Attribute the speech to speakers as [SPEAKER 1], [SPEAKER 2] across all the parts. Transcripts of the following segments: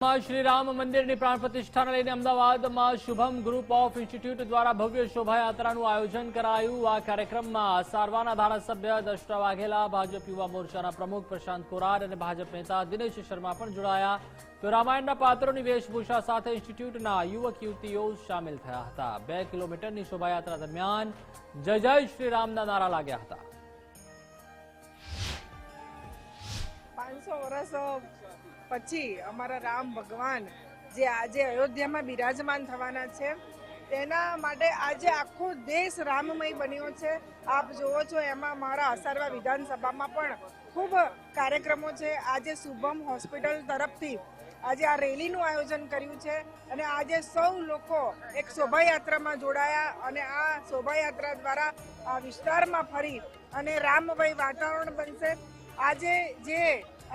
[SPEAKER 1] શ્રી રામ મંદિરની પ્રાણ પ્રતિષ્ઠાને લઈને અમદાવાદમાં શુભમ ગ્રુપ ઓફ ઇન્સ્ટિટ્યૂટ દ્વારા ભવ્ય શોભાયાત્રાનું આયોજન કરાયું. આ કાર્યક્રમમાં સારવાના ધારાસભ્ય દશરા વાઘેલા, ભાજપ યુવા મોરચાના પ્રમુખ પ્રશાંત કોરાર અને ભાજપ નેતા દિનેશ શર્મા પણ જોડાયા. તો રામાયણના પાત્રોની વેશભૂષા સાથે ઇન્સ્ટિટ્યૂટના યુવક યુવતીઓ સામેલ થયા હતા. બે કિલોમીટરની શોભાયાત્રા દરમિયાન જય જય શ્રી રામના નારા લાગ્યા હતા.
[SPEAKER 2] પાંચસો વર્ષ પછી અમારા રામ ભગવાન જે આજે અયોધ્યામાં બિરાજમાન થવાના છે, તેના માટે આજે આખો દેશ રામમય બન્યો છે. આપ જુઓ છો, એમાં મારા અસારવા વિધાનસભામાં પણ ખૂબ કાર્યક્રમો છે. આજે શુભમ હોસ્પિટલ તરફથી આજે આ રેલીનું આયોજન કર્યું છે અને આજે સૌ લોકો એક શોભાયાત્રામાં જોડાયા અને આ શોભાયાત્રા દ્વારા આ વિસ્તારમાં ફરી અને રામભાઈ વાતાવરણ બનશે. આજે જે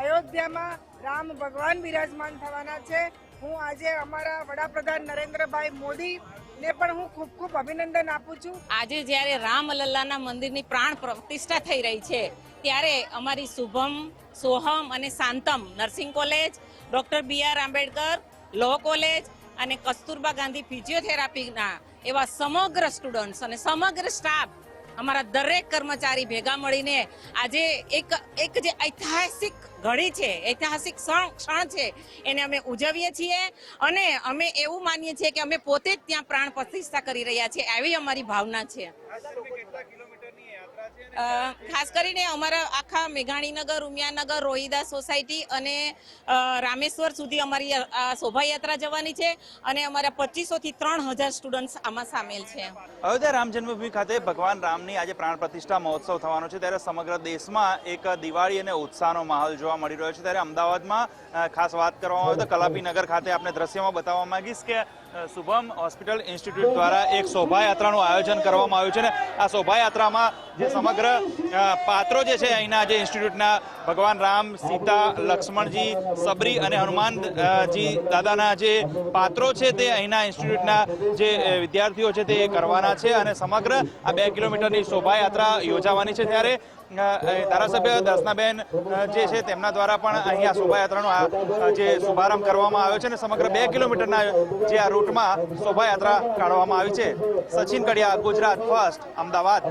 [SPEAKER 2] અયોધ્યામાં રામ ભગવાન બિરાજમાન થવાના છે. હું આજે અમારા વડાપ્રધાન નરેન્દ્રભાઈ મોદી ને પણ હું ખૂબ ખૂબ અભિનંદન આપું છું.
[SPEAKER 3] આજે જ્યારે રામ લલ્લાના મંદિરની પ્રાણ પ્રતિષ્ઠા થઈ રહી છે, ત્યારે અમારી શુભમ, સોહમ અને Shantam nursing college, doctor B R Ambedkar law college અને કસ્તુરબા ગાંધી ફિઝિયોથેરાપીના એવા સમગ્ર સ્ટુડન્ટ્સ અને સમગ્ર સ્ટાફ અમારા દરેક કર્મચારી ભેગા મળીને આજે એક એક જે ઐતિહાસિક ઘડી છે, ઐતિહાસિક ક્ષણ ક્ષણ છે, એને અમે ઉજવીએ છીએ અને અમે એવું માનીએ છીએ કે અમે પોતે જ ત્યાં પ્રાણ પ્રતિષ્ઠા કરી રહ્યા છીએ આવી અમારી ભાવના છે. ખાસ કરીને અમારા આખા મેઘાણીનગર, ઉમિયાનગર રોહિદા સોસાયટી અને રામેશ્વર સુધી અમારી શોભાયાત્રા જવાની છે અને અમારા પચીસો થી ત્રણ હજાર સ્ટુડન્ટ્સ આમાં સામેલ છે.
[SPEAKER 4] અયોધ્યા રામ જન્મભૂમિ ખાતે ભગવાન રામની આજે પ્રાણ પ્રતિષ્ઠા મહોત્સવ થવાનો છે. ત્યારે સમગ્ર દેશમાં એક દિવાળી અને ઉત્સાહનો માહોલ જોવા મળી રહ્યો છે. ત્યારે અમદાવાદમાં ખાસ વાત કરવામાં આવે તો કલાપીનગર ખાતે આપણે દ્રશ્યમાં બતાવવા માંગીશ કે શુભમ હોસ્પિટલ ઇન્સ્ટિટ્યૂટ દ્વારા એક શોભાયાત્રાનું આયોજન કરવામાં આવ્યું છે. આ શોભાયાત્રામાં જે સમગ્ર પાત્રો જે છે અહીંના જે ઇન્સ્ટિટ્યૂટના, ભગવાન રામ, સીતા, લક્ષ્મણજી, સબરી અને હનુમાનજી દાદાના જે પાત્રો છે તે અહીંના ઇન્સ્ટિટ્યૂટના જે વિદ્યાર્થીઓ છે તે કરવાના છે અને સમગ્ર આ બે કિલોમીટરની શોભાયાત્રા યોજાવાની છે ત્યારે ધારાસભ્ય દર્શનાબેન જે છે તેમના દ્વારા પણ અહીં આ શોભાયાત્રાનો જે શુભારંભ કરવામાં આવ્યો છે અને સમગ્ર બે કિલોમીટરના જે આ રૂટમાં શોભાયાત્રા કાઢવામાં આવી છે. સચિન કડિયા, ગુજરાત, ફર્સ્ટ, અમદાવાદ.